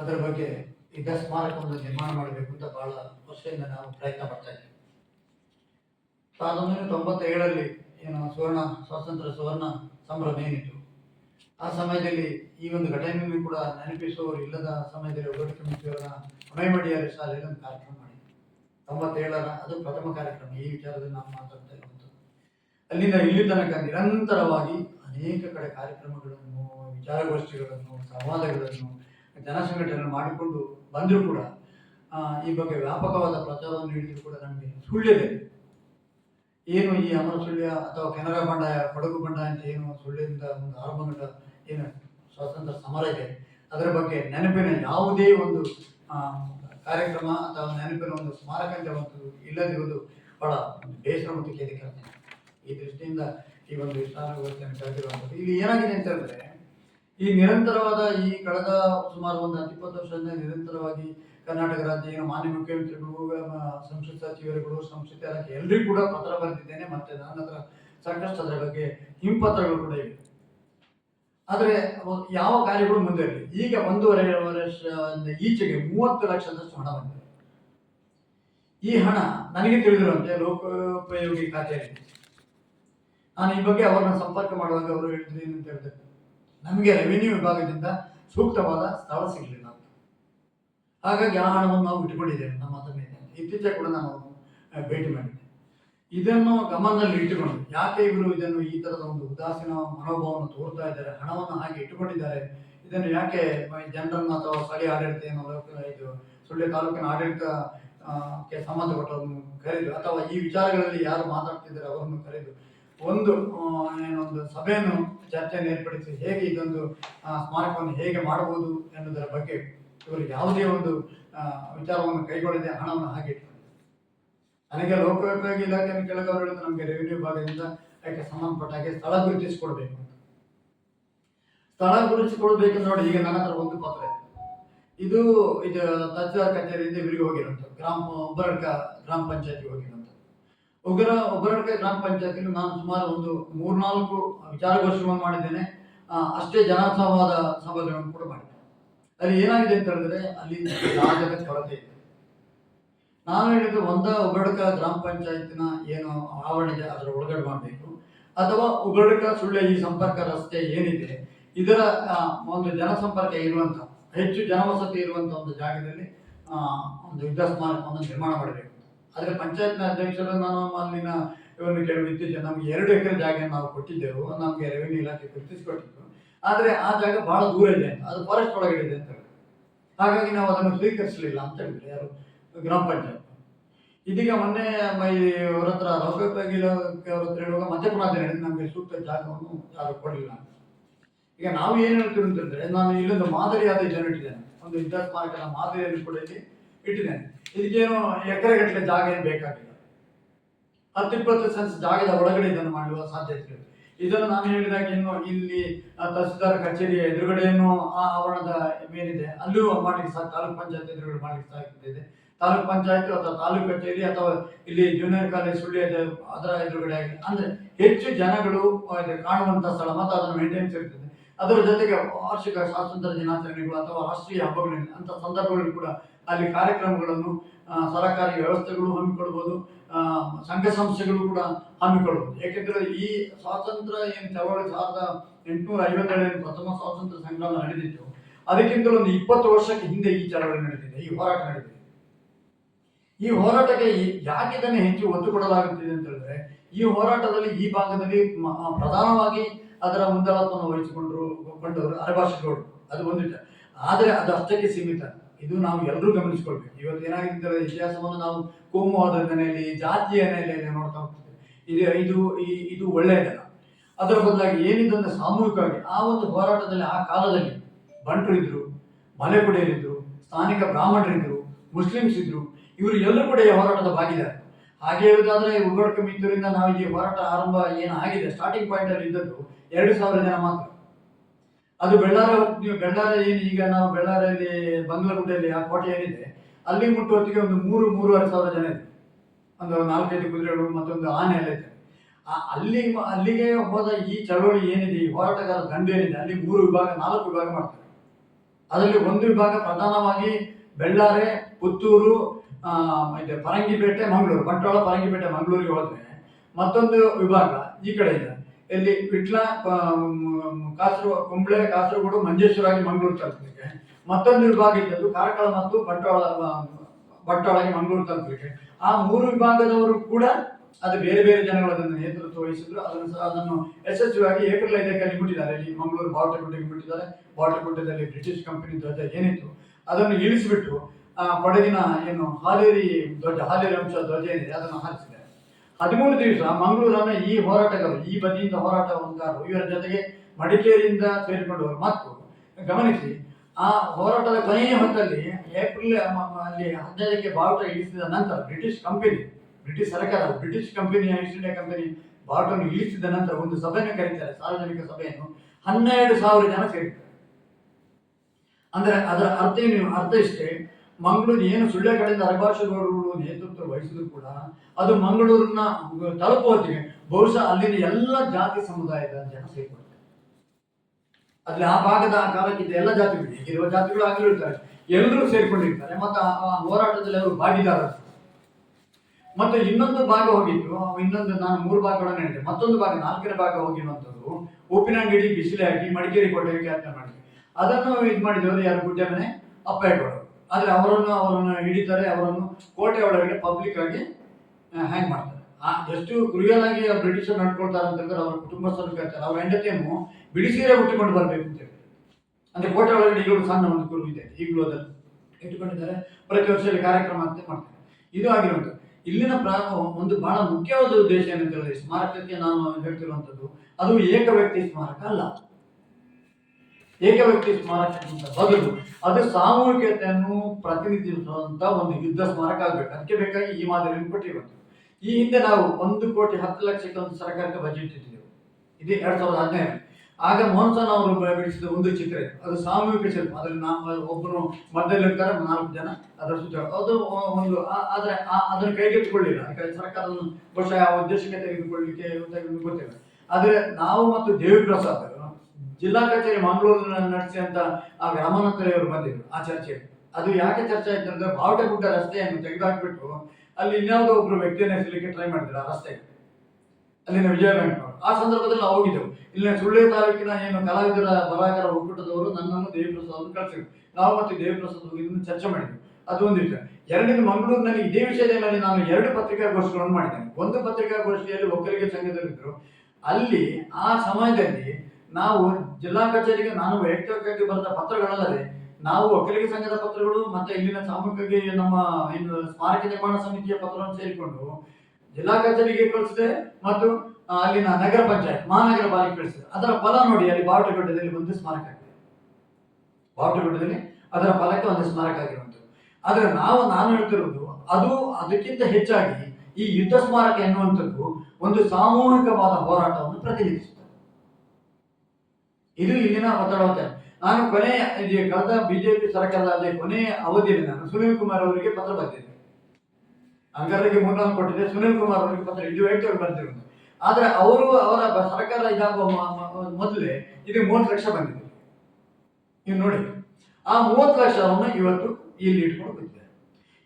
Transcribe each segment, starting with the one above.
ಅದರ ಬಗ್ಗೆ ಯುದ್ಧ ಸ್ಮಾರಕವನ್ನು ನಿರ್ಮಾಣ ಮಾಡಬೇಕು ಅಂತ ಬಹಳ ವರ್ಷದಿಂದ ನಾವು ಪ್ರಯತ್ನ ಪಡ್ತಾ ಇದ್ದೀವಿ. ಸಾವಿರದ ಒಂಬೈನೂರ ತೊಂಬತ್ತೇಳರಲ್ಲಿ ಏನು ಸುವರ್ಣ, ಸ್ವಾತಂತ್ರ್ಯ ಸುವರ್ಣ ಸಂಭ್ರಮ ಏನಿತ್ತು, ಆ ಸಮಯದಲ್ಲಿ ಈ ಒಂದು ಘಟನೆಯನ್ನು ಕೂಡ ನೆನಪಿಸುವವರು ಇಲ್ಲದ ಸಮಯದಲ್ಲಿ ಒಬ್ಬಟ್ಟು ಕಮಿಟಿಯವರ ಹೊಣೆಮಡಿಯಾರಿ ಶಾಲೆಯಲ್ಲಿ ಒಂದು ಕಾರ್ಯಕ್ರಮ ಮಾಡಿದ್ರು. ತೊಂಬತ್ತೇಳರ ಅದು ಪ್ರಥಮ ಕಾರ್ಯಕ್ರಮ, ಈ ವಿಚಾರದಲ್ಲಿ ನಾವು ಮಾತಾಡ್ತಾ ಇರುವಂಥದ್ದು. ಅಲ್ಲಿಂದ ಇಲ್ಲಿ ತನಕ ನಿರಂತರವಾಗಿ ಅನೇಕ ಕಡೆ ಕಾರ್ಯಕ್ರಮಗಳನ್ನು, ವಿಚಾರಗೋಷ್ಠಿಗಳನ್ನು, ಸಂವಾದಗಳನ್ನು ಜನಸಂಘಟನೆ ಮಾಡಿಕೊಂಡು ಬಂದರೂ ಕೂಡ ಈ ಬಗ್ಗೆ ವ್ಯಾಪಕವಾದ ಪ್ರಚಾರವನ್ನು ನೀಡಿದರೂ ಕೂಡ ನಮಗೆ ಸುಳ್ಳಿದೆ ಏನು ಈ ಅಮರ ಸುಳ್ಯ ಅಥವಾ ಕೆನರಾ ಬಂಡಾಯ, ಕೊಡಗು ಬಂಡಾಯ ಅಂತ ಏನು ಸುಳ್ಳ್ಯದಿಂದ ಒಂದು ಆರಂಭಗೊಂಡ ಏನು ಸ್ವಾತಂತ್ರ್ಯ ಸಮರ ಇದೆ, ಅದರ ಬಗ್ಗೆ ನೆನಪಿನ ಯಾವುದೇ ಒಂದು ಕಾರ್ಯಕ್ರಮ ಅಥವಾ ನೆನಪಿನ ಒಂದು ಸ್ಮಾರಕ ಒಂದು ಇಲ್ಲದಿರುವುದು ಬಹಳ ಬೇಸರ ಮತ್ತು ಕೇಳಿಕೊಳ್ತೇನೆ ಈ ದೃಷ್ಟಿಯಿಂದ ಈ ಒಂದು ಕರೆದಿರುವಂಥದ್ದು. ಇಲ್ಲಿ ಏನಾಗಿದೆ ಅಂತ ಹೇಳಿದ್ರೆ ಈ ನಿರಂತರವಾದ ಈ ಕಳೆದ ಸುಮಾರು ಒಂದು ಹತ್ತಿಪ್ಪತ್ತು ವರ್ಷದಿಂದ ನಿರಂತರವಾಗಿ ಕರ್ನಾಟಕ ರಾಜ್ಯ ಏನು ಮಾನ್ಯ ಮುಖ್ಯಮಂತ್ರಿಗಳು ಸಂಸ್ಕೃತಿ ಸಚಿವರುಗಳು ಸಂಸ್ಕೃತಿ ಇಲಾಖೆ ಎಲ್ರಿಗೂ ಕೂಡ ಪತ್ರ ಬರೆದಿದ್ದೇನೆ ಮತ್ತೆ ನನ್ನ ಹತ್ರ ಸಂಕಷ್ಟದ ಬಗ್ಗೆ ಹಿಂಪತ್ರಗಳು ಕೂಡ ಇವೆ. ಆದರೆ ಯಾವ ಕಾರ್ಯಗಳು ಮುಂದುವರಿಲಿ ಈಗ ಒಂದೂವರೆ ವರ್ಷದಿಂದ ಈಚೆಗೆ ಮೂವತ್ತು ಲಕ್ಷದಷ್ಟು ಹಣ ಬಂದಿದೆ. ಈ ಹಣ ನನಗೆ ತಿಳಿದಿರುವಂತೆ ಲೋಕೋಪಯೋಗಿ ಖಾತೆಯಲ್ಲಿ. ನಾನು ಈ ಬಗ್ಗೆ ಅವರನ್ನ ಸಂಪರ್ಕ ಮಾಡುವಾಗ ಅವರು ಹೇಳಿದ್ರು ಏನಂತ ಹೇಳಿದ್ರೆ ನಮಗೆ ರೆವಿನ್ಯೂ ವಿಭಾಗದಿಂದ ಸೂಕ್ತವಾದ ಸ್ಥಳ ಸಿಗಲಿಲ್ಲ. ಹಾಗಾಗಿ ಆ ಹಣವನ್ನು ನಾವು ಇಟ್ಟುಕೊಂಡಿದ್ದೇವೆ ನಮ್ಮ ಹತ್ರ ಇದೆ ಇತ್ತೀಚೆಗೆ ಕೂಡ ನಾವು ಭೇಟಿ ಮಾಡಿದ್ದೆ. ಇದನ್ನು ಗಮನದಲ್ಲಿ ಇಟ್ಟುಕೊಂಡು ಯಾಕೆ ಇವರು ಇದನ್ನು ಈ ಥರದ ಒಂದು ಉದಾಸೀನ ಮನೋಭಾವವನ್ನು ತೋರ್ತಾ ಇದ್ದಾರೆ, ಹಣವನ್ನು ಹಾಗೆ ಇಟ್ಟುಕೊಂಡಿದ್ದಾರೆ, ಇದನ್ನು ಯಾಕೆ ಜನರನ್ನು ಅಥವಾ ಸ್ಥಳೀಯ ಆಡಳಿತ ಏನು ಇದು ಸುಳ್ಯ ತಾಲೂಕಿನ ಆಡಳಿತಕ್ಕೆ ಸಂಬಂಧಪಟ್ಟವರನ್ನು ಕರೆದು ಅಥವಾ ಈ ವಿಚಾರಗಳಲ್ಲಿ ಯಾರು ಮಾತಾಡ್ತಿದ್ದಾರೆ ಅವರನ್ನು ಕರೆದು ಒಂದು ಏನೊಂದು ಸಭೆಯನ್ನು ಚರ್ಚೆಯನ್ನು ಏರ್ಪಡಿಸಿ ಹೇಗೆ ಇದೊಂದು ಸ್ಮಾರಕವನ್ನು ಹೇಗೆ ಮಾಡಬಹುದು ಎನ್ನುವುದರ ಬಗ್ಗೆ ಇವರು ಯಾವುದೇ ಒಂದು ವಿಚಾರವನ್ನು ಕೈಗೊಳ್ಳದೆ ಹಣವನ್ನು ಹಾಗೆ ನನಗೆ ಲೋಕೋಪಯೋಗಿ ಇಲಾಖೆಯನ್ನು ಹೇಳಿದ್ರು ನಮಗೆ ರೆವಿನ್ಯೂ ಭಾಗದಿಂದ ಅದಕ್ಕೆ ಸಂಬಂಧಪಟ್ಟ ಹಾಗೆ ಸ್ಥಳ ಗುರುತಿಸಿಕೊಡ್ಬೇಕು ಸ್ಥಳ ಗುರುತಿಸಿಕೊಡ್ಬೇಕು ನೋಡಿ ಈಗ ನನ್ನ ಹತ್ರ ಒಂದು ಪತ್ರ ಇದೆ. ಇದು ಇದು ತಹಸೀಲ್ದಾರ್ ಕಚೇರಿಯಿಂದ ಇವರಿಗೆ ಹೋಗಿರೋದು ಗ್ರಾಮ, ಒಬ್ಬರಡ್ಕ ಗ್ರಾಮ ಪಂಚಾಯತ್ಗೆ ಹೋಗಿರುವಂಥದ್ದು ಉಗ್ರ ಒಗರಡ್ಕೆ ಗ್ರಾಮ ಪಂಚಾಯತಿಯಲ್ಲಿ ನಾನು ಸುಮಾರು ಒಂದು ಮೂರ್ನಾಲ್ಕು ವಿಚಾರಗೋಷ್ಠಿಗಳನ್ನು ಮಾಡಿದ್ದೇನೆ. ಅಷ್ಟೇ ಜನಸಂವಾದ ಸಭೆಗಳನ್ನು ಕೂಡ ಮಾಡಿದ್ದೇನೆ. ಅಲ್ಲಿ ಏನಾಗಿದೆ ಅಂತ ಹೇಳಿದ್ರೆ, ಅಲ್ಲಿ ರಾಜಕ ಕೊರತೆ ಇದೆ. ನಾನು ಹೇಳಿದ್ರೆ ಒಂದ ಉಗಡಕ ಗ್ರಾಮ ಪಂಚಾಯತಿನ ಏನು ಆವರಣ ಇದೆ ಅದರ ಒಳಗಡೆ ಮಾಡಬೇಕು, ಅಥವಾ ಉಗಡಕ ಸುಳ್ಳೆ ಈ ಸಂಪರ್ಕ ರಸ್ತೆ ಏನಿದೆ, ಇದರ ಒಂದು ಜನಸಂಪರ್ಕ ಇರುವಂತಹ ಹೆಚ್ಚು ಜನವಸತಿ ಇರುವಂತಹ ಒಂದು ಜಾಗದಲ್ಲಿ ಒಂದು ಯುದ್ಧ ಸ್ಮಾರಕವನ್ನು ನಿರ್ಮಾಣ ಮಾಡಬೇಕು. ಆದರೆ ಪಂಚಾಯತ್ನ ಅಧ್ಯಕ್ಷರು ನಾನು ಅಲ್ಲಿನ ಇವರನ್ನು ಕೆಲವು ಇತ್ತೀಚೆಗೆ ನಮ್ಗೆ ಎರಡು ಎಕರೆ ಜಾಗ ನಾವು ಕೊಟ್ಟಿದ್ದೆವು, ನಮಗೆ ರೆವಿನ್ಯೂ ಇಲಾಖೆ ಗುರುತಿಸಿಕೊಟ್ಟಿದ್ದು ಆದರೆ ಆ ಜಾಗ ಬಹಳ ದೂರ ಇದೆ ಅದು ಫಾರೆಸ್ಟ್ ಒಳಗಡೆ ಇದೆ ಅಂತ ಹಾಗಾಗಿ ನಾವು ಅದನ್ನು ಸ್ವೀಕರಿಸಲಿಲ್ಲ ಅಂತ ಹೇಳಿದ್ರು ಯಾರು? ಗ್ರಾಮ ಪಂಚಾಯತ್. ಇದೀಗ ಮೊನ್ನೆ ಅವ್ರ ಹತ್ರ ಇಲಾಖೆ ಅವ್ರ ಹತ್ರ ಹೇಳುವಾಗ ಮಧ್ಯಪ್ರದೇಶ ಹೇಳಿದ್ರೆ, ನಮಗೆ ಸೂಕ್ತ ಜಾಗವನ್ನು ಯಾರು ಕೊಡಲಿಲ್ಲ ಈಗ ನಾವು ಏನು ಹೇಳ್ತೀವಿ ಅಂತಂದ್ರೆ, ನಾನು ಇಲ್ಲೊಂದು ಮಾದರಿಯಾದ ಜನರಿದ್ದೇನೆ ಒಂದು ಯುದ್ಧ ಸ್ಮಾರಕದ ಮಾದರಿಯನ್ನು ಕೂಡ ಇಲ್ಲಿ ಇಟ್ಟಿದ್ದೇನೆ. ಇದಕ್ಕೇನು ಎಕರೆಗಟ್ಟಲೆ ಜಾಗ ಏನು ಬೇಕಾಗಿಲ್ಲ. ಹತ್ತಿಪ್ಪತ್ತು ಸೆನ್ಸ್ ಜಾಗದ ಒಳಗಡೆ ಇದನ್ನು ಮಾಡುವ ಸಾಧ್ಯತೆ ಇದೆ. ಇದನ್ನು ನಾನು ಹೇಳಿದಾಗ ಇನ್ನು ಇಲ್ಲಿ ತಹಸೀಲ್ದಾರ್ ಕಚೇರಿಯ ಎದುರುಗಡೆಯನ್ನು ಆ ಆವರಣದ ಮೇಲಿದೆ. ಅಲ್ಲೂ ಮಾಡಲಿಕ್ಕೆ ಸಾಧ್ಯ ತಾಲೂಕ್ ಪಂಚಾಯತ್ ಎದುರುಗಡೆ ಮಾಡ್ಲಿಕ್ಕೆ ಸಾಧ್ಯತೆ ತಾಲೂಕ್ ಪಂಚಾಯತ್ ಅಥವಾ ತಾಲೂಕ್ ಕಚೇರಿ ಅಥವಾ ಇಲ್ಲಿ ಜೂನಿಯರ್ ಕಾಲೇಜ್ ಸುಳ್ಳಿಯದ ಇದೆ, ಅದರ ಎದುರುಗಡೆ ಆಗಿದೆ. ಅಂದ್ರೆ ಹೆಚ್ಚು ಜನಗಳು ಕಾಣುವಂಥ ಕಾಣುವಂತ ಸ್ಥಳ ಮತ್ತು ಅದನ್ನು ಮೇಂಟೆನೆನ್ಸ್ ಇರ್ತದೆ. ಅದರ ಜೊತೆಗೆ ವಾರ್ಷಿಕ ಸ್ವಾತಂತ್ರ್ಯ ದಿನಾಚರಣೆಗಳು ಅಥವಾ ರಾಷ್ಟ್ರೀಯ ಹಬ್ಬಗಳಲ್ಲಿ ಅಂತ ಸಂದರ್ಭಗಳು ಕೂಡ ಅಲ್ಲಿ ಕಾರ್ಯಕ್ರಮಗಳನ್ನು ಸರಕಾರಿ ವ್ಯವಸ್ಥೆಗಳು ಹಮ್ಮಿಕೊಳ್ಬೋದು ಸಂಘ ಸಂಸ್ಥೆಗಳು ಕೂಡ ಹಮ್ಮಿಕೊಳ್ಬೋದು ಏಕೆಂದರೆ ಈ ಸ್ವಾತಂತ್ರ್ಯ ಏನು ಚಳವಳಿ ಸಾವಿರದ ಎಂಟುನೂರ ಐವತ್ತೇಳರಲ್ಲಿ ಪ್ರಥಮ ಸ್ವಾತಂತ್ರ್ಯ ಸಂಗ್ರಾಮ ನಡೆದಿತ್ತು. ಅದಕ್ಕಿಂತಲೂ ಒಂದು ಇಪ್ಪತ್ತು ವರ್ಷಕ್ಕೆ ಹಿಂದೆ ಈ ಚಳವಳಿ ನಡೆದಿದೆ, ಈ ಹೋರಾಟ ನಡೆದಿದೆ. ಈ ಹೋರಾಟಕ್ಕೆ ಯಾಕೆ ಇದನ್ನು ಹೆಚ್ಚು ಒತ್ತು ಕೊಡಲಾಗುತ್ತಿದೆ ಅಂತ ಹೇಳಿದ್ರೆ, ಈ ಹೋರಾಟದಲ್ಲಿ ಈ ಭಾಗದಲ್ಲಿ ಪ್ರಧಾನವಾಗಿ ಅದರ ಮುಂದಾಳತ್ವವನ್ನು ವಹಿಸಿಕೊಂಡ್ರು, ಕೊಂಡವರು ಅರಭಾಷೆಗೌಡರು ಅದು ಒಂದು ಆದರೆ ಅದು ಅಷ್ಟಕ್ಕೆ ಸೀಮಿತ. ಇದು ನಾವು ಎಲ್ಲರೂ ಗಮನಿಸ್ಕೊಳ್ಬೇಕು. ಇವತ್ತು ಏನಾಗಿದೆ ಇತಿಹಾಸವನ್ನು ನಾವು ಕೋಮುವಾದದ ನೆಲೆಯಲ್ಲಿ, ಜಾತಿಯ ನೆಲೆಯಲ್ಲಿ ನೋಡ್ತಾ ಹೋಗ್ತದೆ ಇದು ಇದು ಇದು ಒಳ್ಳೆಯದಲ್ಲ ಅದರ ಬದಲಾಗಿ ಏನಿದೆ ಸಾಮೂಹಿಕವಾಗಿ ಆ ಒಂದು ಹೋರಾಟದಲ್ಲಿ ಆ ಕಾಲದಲ್ಲಿ ಬಂಟರು ಇದ್ರು ಮಲೆಕುಡಿಯರಿದ್ರು ಸ್ಥಾನಿಕ ಬ್ರಾಹ್ಮಣರಿದ್ರು ಮುಸ್ಲಿಮ್ಸ್ ಇದ್ರು, ಇವರು ಎಲ್ಲರೂ ಕೂಡ ಈ ಹೋರಾಟದ ಭಾಗಿದ್ದಾರೆ ಹಾಗೆ ಹೇಳುವುದಾದ್ರೆ ಉಗ್ಗಡ ಮಿತ್ತೂರಿಂದ ನಾವು ಈ ಹೋರಾಟ ಆರಂಭ ಏನಾಗಿದೆ? ಸ್ಟಾರ್ಟಿಂಗ್ ಪಾಯಿಂಟ್ ಅಲ್ಲಿ ಇದ್ದದ್ದು ಎರಡು ಸಾವಿರ ಜನ ಮಾತ್ರ. ಅದು ಬೆಳ್ಳಾರ ನೀವು ಬೆಳ್ಳಾರ ಏನು ಈಗ ನಾವು ಬೆಳ್ಳಾರಲ್ಲಿ ಬಂಗ್ಲಾಗುಡ್ಡೆಯಲ್ಲಿ ಆ ಕೋಟೆ ಏನಿದೆ, ಅಲ್ಲಿ ಮುಟ್ಟುವ ಹೊತ್ತಿಗೆ ಒಂದು ಮೂರು, ಮೂರುವರೆ ಸಾವಿರ ಜನ ಇದೆ ಒಂದು ನಾಲ್ಕೈದು ಕುದುರೆಗಳು, ಮತ್ತೊಂದು ಆನೆ ಎಲ್ಲ ಆ, ಅಲ್ಲಿ ಅಲ್ಲಿಗೆ ಹೋದ ಈ ಚಳವಳಿ ಏನಿದೆ, ಈ ಹೋರಾಟಗಾರ ದಂಡು ಏನಿದೆ, ಅಲ್ಲಿ ಮೂರು ವಿಭಾಗ, ನಾಲ್ಕು ವಿಭಾಗ ಮಾಡ್ತಾರೆ. ಅದರಲ್ಲಿ ಒಂದು ವಿಭಾಗ ಪ್ರಧಾನವಾಗಿ ಬೆಳ್ಳಾರೆ ಪುತ್ತೂರು ಪರಂಗಿಪೇಟೆ, ಮಂಗಳೂರು, ಬಂಟ್ವಾಳ, ಪರಂಗಿಪೇಟೆ, ಮಂಗಳೂರಿಗೆ ಹೋದ್ರೆ ಮತ್ತೊಂದು ವಿಭಾಗ ಈ ಕಡೆ ಇದೆ. ಇಲ್ಲಿ ವಿಟ್ಲ ಕಾಸರಗೋ ಕುಂಬ್ಳೆ ಕಾಸರಗೋಡು ಮಂಜೇಶ್ವರ ಆಗಿ ಮಂಗಳೂರು ತಲುಪಲಿಕ್ಕೆ ಮತ್ತೊಂದು ವಿಭಾಗ ಇದ್ದದ್ದು ಕಾರ್ಕಳ ಮತ್ತು ಬಂಟ್ವಾಳ ಬಂಟ್ವಾಳಗೆ ಮಂಗಳೂರು ತಲುಪಲಿಕ್ಕೆ ಆ ಮೂರು ವಿಭಾಗದವರು ಕೂಡ ಅದು ಬೇರೆ ಬೇರೆ ಜನಗಳು ಅದನ್ನು ನೇತೃತ್ವ ವಹಿಸಿದ್ರು. ಅದನ್ನು ಸಹ ಅದನ್ನು ಯಶಸ್ವಿಯಾಗಿ ಏಪ್ರಿಲ್ ಐದಕ್ಕೆ ಅಲ್ಲಿ ಬಿಟ್ಟಿದ್ದಾರೆ ಇಲ್ಲಿ ಮಂಗಳೂರು ಬಿಟ್ಟಿದ್ದಾರೆ ಬಾವಟಗುಡ್ಡದಲ್ಲಿ ಬ್ರಿಟಿಷ್ ಕಂಪನಿ ಧ್ವಜ ಏನಿತ್ತು ಅದನ್ನು ಇಳಿಸಿಬಿಟ್ಟು ಆ, ಕೊಡಗಿನ ಏನು ಹಾಲೇರಿ ಧ್ವಜ ಹಾಲೇರಿ ಅಂಶ ಧ್ವಜ ಏನಿದೆ ಅದನ್ನು ಹಾರಿಸಿದ್ದಾರೆ ಹದಿಮೂರು ದಿವಸ ಮಂಗಳೂರನ್ನ ಈ ಹೋರಾಟಗಾರರು, ಈ ಬದಿಯಿಂದ ಹೋರಾಟ ಹೊಂದಾರರು ಇವರ ಜೊತೆಗೆ ಮಡಿಕೇರಿಯಿಂದ ಸೇರಿಕೊಂಡವರು. ಮತ್ತು ಗಮನಿಸಿ, ಆ ಹೋರಾಟದ ಕೊನೆಯ ಹೊತ್ತಲ್ಲಿ ಏಪ್ರಿಲ್ ಅಲ್ಲಿ ಹದಿನೈದಕ್ಕೆ ಬಾವುಟ ಇಳಿಸಿದ ನಂತರ ಬ್ರಿಟಿಷ್ ಕಂಪನಿ, ಬ್ರಿಟಿಷ್ ಸರ್ಕಾರ, British company, East India Company ಭಾರತವನ್ನು ಇಳಿಸಿದ ನಂತರ ಒಂದು ಸಭೆಯನ್ನು ಕರೀತಾರೆ, ಸಾರ್ವಜನಿಕ ಸಭೆಯನ್ನು. ಹನ್ನೆರಡು ಸಾವಿರ ಜನ ಸೇರಿದ್ದಾರೆ. ಅಂದರೆ ಅದರ ಅರ್ಥ ಏನು? ಅರ್ಥ ಇಷ್ಟೇ ಮಂಗಳೂರು ಏನು ಸುಳ್ಯ ಕಡೆಯಿಂದ ಅರಭಾಷೆಗೌಡರು ನೇತೃತ್ವ ವಹಿಸಿದ್ರು ಕೂಡ ಅದು ಮಂಗಳೂರನ್ನ ತಲುಪೋತಿಗೆ ಬಹುಶಃ ಅಲ್ಲಿನ ಎಲ್ಲ ಜಾತಿ ಸಮುದಾಯದ ಜನ ಸೇರ್ಕೊಳ್ತಾರೆ ಅಲ್ಲಿ ಆ ಭಾಗದ ಆ ಕಾಲಕ್ಕಿದ್ದ ಎಲ್ಲ ಜಾತಿಗಳು ಈಗಿರುವ ಜಾತಿಗಳು ಆಗಿರುತ್ತಾರೆ. ಎಲ್ಲರೂ ಸೇರ್ಕೊಂಡಿರ್ತಾರೆ. ಮತ್ತು ಆ ಹೋರಾಟದಲ್ಲಿ ಅವರು ಭಾಗಿದಾರರು. ಮತ್ತು ಇನ್ನೊಂದು ಭಾಗ ಹೋಗಿದ್ದು ಇನ್ನೊಂದು ನಾನು ಮೂರು ಭಾಗಗಳನ್ನು ಹೇಳಿದೆ. ಮತ್ತೊಂದು ಭಾಗ, ನಾಲ್ಕನೇ ಭಾಗ ಹೋಗಿರುವಂಥದ್ದು ಉಪ್ಪಿನಂಗಡಿ ಹಾಕಿ ಮಡಿಕೇರಿ ಕೋಟೆಗೆ ಖ್ಯಾತ ಮಾಡಿ ಅದನ್ನು ಇದು ಮಾಡಿದವರು ಯಾರು? ಗುಡ್ಡೆ ಮನೆ ಅಪ್ಪಯ್ಯಗೌಡರು ಆದರೆ ಅವರನ್ನು ಅವರನ್ನು ಹಿಡಿತಾರೆ, ಅವರನ್ನು ಕೋಟೆ ಒಳಗಡೆ ಪಬ್ಲಿಕ್ ಆಗಿ ಹ್ಯಾಂಗ್ ಮಾಡ್ತಾರೆ. ಆ, ಎಷ್ಟು ಕ್ರೂಯಲ್ ಆಗಿ ಬ್ರಿಟಿಷರು ನಡ್ಕೊಳ್ತಾರೆ ಅಂತ ಹೇಳಿದ್ರೆ ಅವರ ಕುಟುಂಬಸ್ಥರು ಕೇಳ್ತಾರೆ ಅವ್ರ ಹೆಂಡತಿಯನ್ನು ಬಿಡಿಸೀರೆ ಹುಟ್ಟಿಕೊಂಡು ಬರಬೇಕು ಅಂತ ಹೇಳಿ ಅಂದ್ರೆ ಕೋಟೆ ಒಳಗಡೆ ಈಗಲೂ ಸಣ್ಣ ಒಂದು ಕುರು ಇದೆ, ಈಗಲೂ ಅದನ್ನು ಇಟ್ಟುಕೊಂಡಿದ್ದಾರೆ. ಪ್ರತಿ ವರ್ಷ ಇಲ್ಲಿ ಕಾರ್ಯಕ್ರಮ ಅಂತ ಮಾಡ್ತಾರೆ. ಇದು ಆಗಿರುವಂಥದ್ದು. ಇಲ್ಲಿನ ಪ್ರಾ, ಒಂದು ಬಹಳ ಮುಖ್ಯವಾದ ಉದ್ದೇಶ ಏನಂತ ಹೇಳಿದ್ರೆ ಸ್ಮಾರಕಕ್ಕೆ ನಾನು ಹೇಳ್ತಿರುವಂಥದ್ದು, ಅದು ಏಕ ವ್ಯಕ್ತಿ ಸ್ಮಾರಕ ಅಲ್ಲ. ಏಕ ವ್ಯಕ್ತಿ ಬದಲು ಅದು ಸಾಮೂಹಿಕತೆಯನ್ನು ಪ್ರತಿನಿಧಿಸುವಂತ ಒಂದು ಯುದ್ಧ ಸ್ಮಾರಕ ಆಗಬೇಕು. ಅದಕ್ಕೆ ಬೇಕಾಗಿ ಈ ಮಾದರಿಯನ್ನು ಕೊಟ್ಟಿರುವಂಥದ್ದು ಈ ಹಿಂದೆ ನಾವು ಒಂದು ಕೋಟಿ ಹತ್ತು ಲಕ್ಷಕ್ಕೆ ಒಂದು ಸರ್ಕಾರಕ್ಕೆ ಬಜೆಟ್ ಇಟ್ಟಿದ್ದೆವು. ಇದು ಎರಡ್ ಸಾವಿರದ ಹದಿನೈದು. ಆಗ ಮೋಹನ್ಸನ್ ಅವರು ಬಿಡಿಸಿದ ಒಂದು ಚಿತ್ರ ಇತ್ತು ಅದು ಸಾಮೂಹಿಕ ಶಿಲ್ಪ. ಅದ್ರಲ್ಲಿ ನಾವು ಒಬ್ಬರು ಮಧ್ಯದಲ್ಲಿರ್ತಾರೆ ನಾಲ್ಕು ಜನ ಅದರ ಸುತ್ತ ಅದು ಒಂದು ಆದರೆ ಅದನ್ನು ಕೈಗೆತ್ತಿಕೊಳ್ಳಿಲ್ಲ ಯಾಕಂದ್ರೆ ಸರ್ಕಾರ ಅದನ್ನು ಬಹುಶಃ ಉದ್ದೇಶಕ್ಕೆ ತೆಗೆದುಕೊಳ್ಳಿಕ್ಕೆ ತೆಗೆದು ಗೊತ್ತಿಲ್ಲ ಆದ್ರೆ ನಾವು ಮತ್ತು ದೇವಿ ಪ್ರಸಾದ್ ಜಿಲ್ಲಾ ಕಚೇರಿ ಮಂಗಳೂರಿನಲ್ಲಿ ನಡೆಸಿದಂತ ಆ ರಾಮನಾಥರವರು ಬಂದಿದ್ರು ಆ ಚರ್ಚೆ ಅದು ಯಾಕೆ ಚರ್ಚೆ ಆಯ್ತು ಅಂದ್ರೆ ಬಾವಟಗುಡ್ಡ ರಸ್ತೆಯನ್ನು ತೆಗೆದುಹಾಕ್ಬಿಟ್ಟು ಅಲ್ಲಿ ಇನ್ಯಾವುದೋ ಒಬ್ರು ವ್ಯಕ್ತಿಯನ್ನು ಹೆಸಲಿಕ್ಕೆ ಟ್ರೈ ಮಾಡಿದ್ರು ಆ ರಸ್ತೆ ಅಲ್ಲಿನ ವಿಜಯ ಬ್ಯಾಂಕ್ ಆ ಸಂದರ್ಭದಲ್ಲಿ ನಾವು ಹೋಗಿದ್ದೆವು. ಇಲ್ಲಿನ ಸುಳ್ಳೆ ತಾಲೂಕಿನ ಏನು ಕಲಾವಿದರ ಬರಹಗಾರ ಒಕ್ಕೂಟದವರು ನನ್ನನ್ನು ದೇವಿಪ್ರಸಾದ್ ಅವರು ಕಳಿಸಿದ್ರು. ನಾವು ಮತ್ತು ದೇವಿಪ್ರಸಾದ್ ಇದನ್ನು ಚರ್ಚೆ ಮಾಡಿದ್ವಿ. ಅದು ವಿಷಯ ಎರಡನೇ ಮಂಗಳೂರಿನಲ್ಲಿ ಇದೇ ವಿಷಯದ ಮೇಲೆ ನಾನು ಎರಡು ಪತ್ರಿಕಾಗೋಷ್ಠಿಗಳನ್ನು ಮಾಡಿದ್ದೇನೆ. ಒಂದು ಪತ್ರಿಕಾಗೋಷ್ಠಿಯಲ್ಲಿ ಒಕ್ಕಲಿಗೆ ಸಂಘದಲ್ಲಿದ್ದರು. ಅಲ್ಲಿ ಆ ಸಮಯದಲ್ಲಿ ನಾವು ಜಿಲ್ಲಾ ಕಚೇರಿಗೆ, ನಾನು ವೈಯಕ್ತಿಕವಾಗಿ ಬರೆದ ಪತ್ರಗಳಲ್ಲದೆ, ನಾವು ಒಕ್ಕಲಿಗ ಸಂಘದ ಪತ್ರಗಳು ಮತ್ತೆ ಇಲ್ಲಿನ ಸಾಮೂಹಿಕ ನಮ್ಮ ಏನು ಸ್ಮಾರಕ ನಿರ್ಮಾಣ ಸಮಿತಿಯ ಪತ್ರವನ್ನು ಸೇರಿಕೊಂಡು ಜಿಲ್ಲಾ ಕಚೇರಿಗೆ ಕಳಿಸಿದೆ ಮತ್ತು ಅಲ್ಲಿನ ನಗರ ಪಂಚಾಯತ್, ಮಹಾನಗರ ಪಾಲಿಕೆ ಕಳಿಸಿದೆ. ಅದರ ಫಲ ನೋಡಿ ಅಲ್ಲಿ ಬಾವುಟಗುಡ್ಡದಲ್ಲಿ ಒಂದು ಸ್ಮಾರಕ ಆಗಿದೆ. ಬಾವುಟಗುಡ್ಡದಲ್ಲಿ ಅದರ ಫಲಕ್ಕೆ ಒಂದು ಸ್ಮಾರಕ ಆಗಿರುವಂಥದ್ದು. ಆದರೆ ನಾವು, ನಾನು ಹೇಳ್ತಿರೋದು, ಅದು ಅದಕ್ಕಿಂತ ಹೆಚ್ಚಾಗಿ ಈ ಯುದ್ಧ ಸ್ಮಾರಕ ಎನ್ನುವಂಥದ್ದು ಒಂದು ಸಾಮೂಹಿಕವಾದ ಹೋರಾಟವನ್ನು ಪ್ರತಿನಿಧಿಸುತ್ತದೆ. ಇದು ಇಲ್ಲಿನ ಒತ್ತಡ ನಾನು ಕೊನೆಯ ಕಳೆದ ಬಿಜೆಪಿ ಸರ್ಕಾರದಲ್ಲಿ ಕೊನೆಯ ಅವಧಿಯಲ್ಲಿ ನಾನು ಸುನೀಲ್ ಕುಮಾರ್ ಅವರಿಗೆ ಪತ್ರ ಬರೆದಿದ್ದೆ. ಅಂಗರಿಗೆ ಮೂರ್ನಾಲ್ಕು ಕೊಟ್ಟಿದ್ದೆ. ಸುನೀಲ್ ಕುಮಾರ್ ಅವರಿಗೆ ಪತ್ರ ಇದು ವ್ಯಕ್ತಿಗಳು ಬರ್ತಿರೋದು ಆದ್ರೆ ಅವರು ಅವರ ಸರ್ಕಾರ ಇದಾಗುವ ಮೊದಲೇ ಇದು ಮೂವತ್ತು ಲಕ್ಷ ಬಂದಿದೆ. ನೀವು ನೋಡಿ, ಆ ಮೂವತ್ತು ಲಕ್ಷವನ್ನು ಇವತ್ತು ಇಲ್ಲಿ ಇಟ್ಕೊಂಡು ಕೂತಿದ್ದಾರೆ.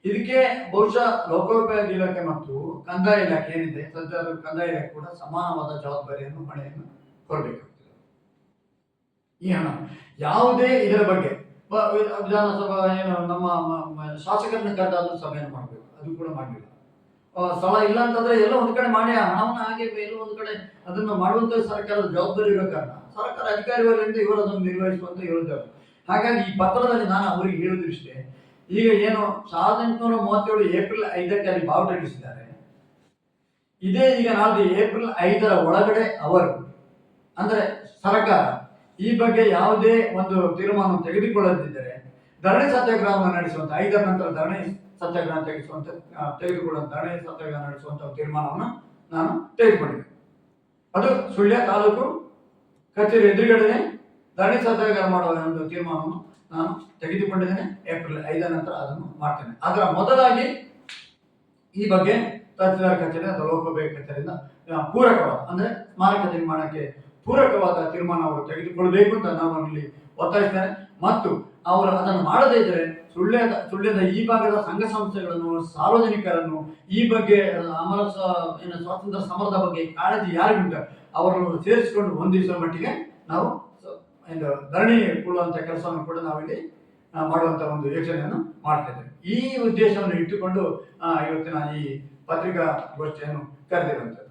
ಇದಕ್ಕೆ ಬಹುಶಃ ಲೋಕೋಪಯೋಗಿ ಇಲಾಖೆ ಮತ್ತು ಕಂದಾಯ ಇಲಾಖೆ ಏನಿದೆ ಸದ್ಯ ಕಂದಾಯ ಇಲಾಖೆ ಕೂಡ ಸಮಾನವಾದ ಜವಾಬ್ದಾರಿಯನ್ನು ಹೊಣೆಯನ್ನು ಕೊಡಬೇಕಾಗ್ತದೆ ಈ ಹಣ ಯಾವುದೇ ಇದರ ಬಗ್ಗೆ. ವಿಧಾನಸಭಾ ಏನು, ನಮ್ಮ ಶಾಸಕರನ್ನ ಕರೆದಾದ್ರೂ ಸಭೆಯನ್ನು ಮಾಡಬೇಕು. ಅದು ಕೂಡ ಮಾಡಬೇಕು. ಸ್ಥಳ ಇಲ್ಲ ಅಂತಂದ್ರೆ ಎಲ್ಲ ಒಂದು ಕಡೆ ಮಾಡಿ, ಆ ಹಣವನ್ನು ಹಾಗೆ ಎಲ್ಲೋ ಒಂದು ಕಡೆ ಅದನ್ನು ಮಾಡುವಂತ ಸರ್ಕಾರದ ಜವಾಬ್ದಾರಿ ಇರೋ ಕಾರಣ. ಸರ್ಕಾರ ಅಧಿಕಾರಿ ವಲಯದಿಂದ ಇವರು ಅದನ್ನು ನಿರ್ವಹಿಸುವಂತ ಹೇಳ್ತಾರೆ. ಹಾಗಾಗಿ ಈ ಪತ್ರದಲ್ಲಿ ನಾನು ಅವರಿಗೆ ಹೇಳುದು ಇಷ್ಟೇ. ಈಗ ಏನು, ಸಾವಿರದ ಎಂಟುನೂರ ಮೂವತ್ತೇಳು ಏಪ್ರಿಲ್ ಐದಕ್ಕೆ ಅಲ್ಲಿ ಬಾವುಟ ಇಡಿಸಿದ್ದಾರೆ ಇದೇ ಈಗ ನಾಳೆ ಏಪ್ರಿಲ್ ಐದರ ಒಳಗಡೆ ಅವರು, ಅಂದ್ರೆ ಸರ್ಕಾರ ಈ ಬಗ್ಗೆ ಯಾವುದೇ ಒಂದು ತೀರ್ಮಾನ ತೆಗೆದುಕೊಳ್ಳದಿದ್ದರೆ ಧರಣಿ ಸತ್ಯಾಗ್ರಹವನ್ನು ನಡೆಸುವಂತ, ಐದರ ನಂತರ ಧರಣಿ ಸತ್ಯಾಗ್ರಹ ತೆಗೆಸುವಂತ ತೆಗೆದುಕೊಳ್ಳುವಂತ ಧರಣಿ ಸತ್ಯಾಗ್ರಹ ನಡೆಸುವಂತ ತೀರ್ಮಾನವನ್ನು ನಾನು ತೆಗೆದುಕೊಂಡಿದ್ದೆ. ಅದು ಸುಳ್ಯ ತಾಲೂಕು ಕಚೇರಿ ಎದುರುಗಡೆ ಧರಣಿ ಸತ್ಯಾಗ್ರಹ ಮಾಡುವ ಒಂದು ತೀರ್ಮಾನವನ್ನು ನಾನು ತೆಗೆದುಕೊಂಡಿದ್ದೇನೆ, ಏಪ್ರಿಲ್ ಐದರ ನಂತರ ಅದನ್ನು ಮಾಡ್ತೇನೆ. ಅದರ ಮೊದಲಾಗಿ ಈ ಬಗ್ಗೆ ತಹಸೀಲ್ದಾರ್ ಕಚೇರಿ ಅಥವಾ ಲೋಕೋಪಯೋಗಿ ಕಚೇರಿಯಿಂದ ಪೂರಕವಾದ, ಅಂದ್ರೆ ಸ್ಮಾರಕ ನಿರ್ಮಾಣಕ್ಕೆ ಪೂರಕವಾದ ತೀರ್ಮಾನ ಅವರು ತೆಗೆದುಕೊಳ್ಬೇಕು ಅಂತ ನಾವು ಅಲ್ಲಿ ಒತ್ತಾಯಿಸ್ತೇನೆ ಮತ್ತು ಅವರು ಅದನ್ನು ಮಾಡದೇ ಇದ್ದರೆ ಸುಳ್ಳ್ಯದ ಸುಳ್ಳ್ಯದ ಈ ಭಾಗದ ಸಂಘ ಸಂಸ್ಥೆಗಳನ್ನು, ಸಾರ್ವಜನಿಕರನ್ನು ಈ ಬಗ್ಗೆ ಅಮರ ಏನು ಸ್ವಾತಂತ್ರ್ಯ ಸಮರದ ಬಗ್ಗೆ ಕಾಳಜಿ ಯಾರಿಗುಂಟ ಅವರನ್ನು ಸೇರಿಸಿಕೊಂಡು ಹೊಂದಿಸುವ ಮಟ್ಟಿಗೆ ನಾವು ಏನು ಧರಣಿ ಕೊಡುವಂಥ ಕೆಲಸವನ್ನು ಕೂಡ ನಾವಿಲ್ಲಿ ಮಾಡುವಂಥ ಒಂದು ಯೋಚನೆಯನ್ನು ಮಾಡ್ತಾ ಈ ಉದ್ದೇಶವನ್ನು ಇಟ್ಟುಕೊಂಡು ಇವತ್ತಿನ ಈ ಪತ್ರಿಕಾಗೋಷ್ಠಿಯನ್ನು ಕರೆದಿರುವಂಥದ್ದು.